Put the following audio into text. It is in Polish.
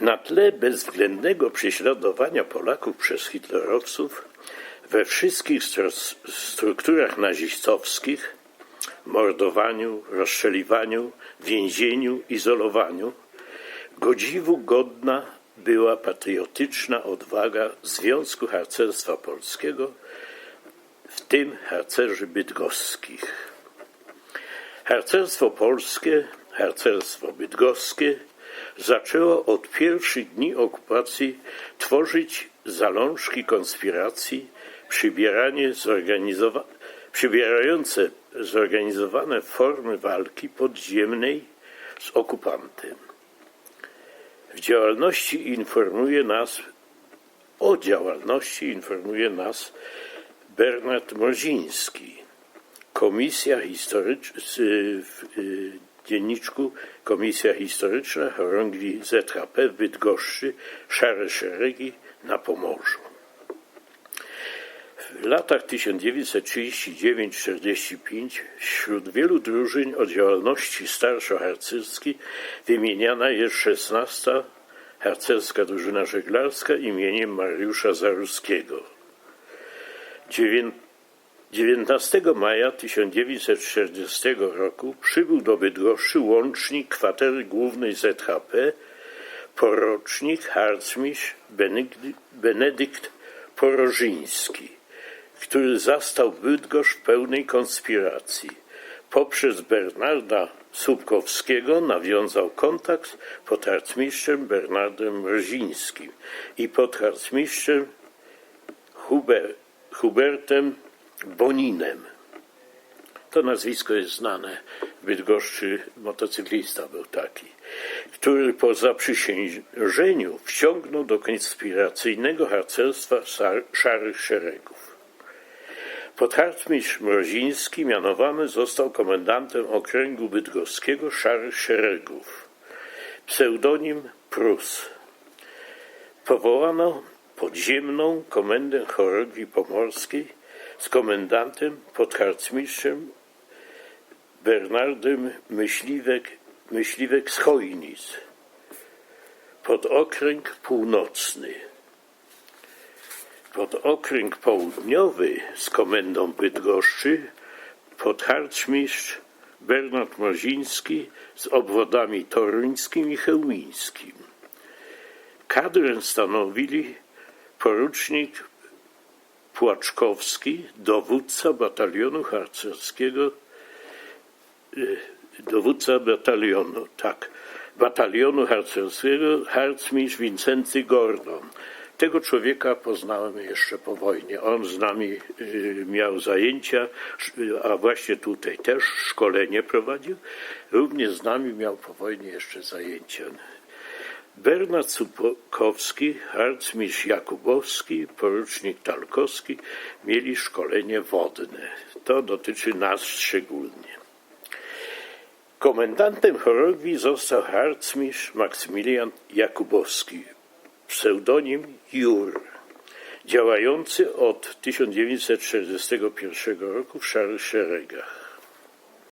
Na tle bezwzględnego prześladowania Polaków przez hitlerowców we wszystkich stru- strukturach nazistowskich, mordowaniu, rozstrzeliwaniu, więzieniu, izolowaniu, godziwu godna była patriotyczna odwaga Związku Harcerstwa Polskiego, w tym harcerzy bydgoskich. Harcerstwo polskie, harcerstwo bydgoskie zaczęło od pierwszych dni okupacji tworzyć zalążki konspiracji przybieranie zorganizowa- przybierające zorganizowane formy walki podziemnej z okupantem. W działalności informuje nas, o działalności informuje nas Bernard Mroziński, Komisja Historyczna, dzienniczku Komisja Historyczna Chorągwi ZHP w Bydgoszczy, Szare Szeregi na Pomorzu. W latach 1939-45 wśród wielu drużyn o działalności starszo-harcerskiej wymieniana jest 16. harcerska drużyna żeglarska imieniem Mariusza Zaruskiego. Dziewię- 19 maja 1940 roku przybył do Bydgoszczy łącznik kwatery głównej ZHP, porocznik harcmistrz Benedykt Porożyński, który zastał Bydgoszcz pełnej konspiracji. Poprzez Bernarda Słupkowskiego nawiązał kontakt pod harcmistrzem Bernardem Mrozińskim i pod harcmistrzem Huber, Hubertem Boninem. To nazwisko jest znane. W Bydgoszczy motocyklista był taki, który po zaprzysiężeniu wciągnął do konspiracyjnego harcerstwa szar- szarych szeregów. Podharcmistrz Mroziński mianowany został komendantem okręgu bydgoskiego szarych szeregów. Pseudonim Prus. Powołano podziemną komendę chorągwi pomorskiej z komendantem podharcmistrzem Bernardem Myśliwek, Myśliwek z Chojnic pod okręg północny. Pod okręg południowy z komendą Bydgoszczy podharcmistrz Bernard Mroziński z obwodami toruńskim i chełmińskim. Kadrę stanowili porucznik Płaczkowski, dowódca batalionu harcerskiego, y, dowódca batalionu, tak, batalionu harcerskiego, harcmistrz Wincenty Gordon. Tego człowieka poznałem jeszcze po wojnie. On z nami y, miał zajęcia, sz- a właśnie tutaj też szkolenie prowadził. Również z nami miał po wojnie jeszcze zajęcia. Bernard Supkowski, harcmistrz Jakubowski, porucznik Talkowski mieli szkolenie wodne. To dotyczy nas szczególnie. Komendantem chorągwi został harcmistrz Maksymilian Jakubowski, pseudonim Jur, działający od 1941 roku w Szarych Szeregach.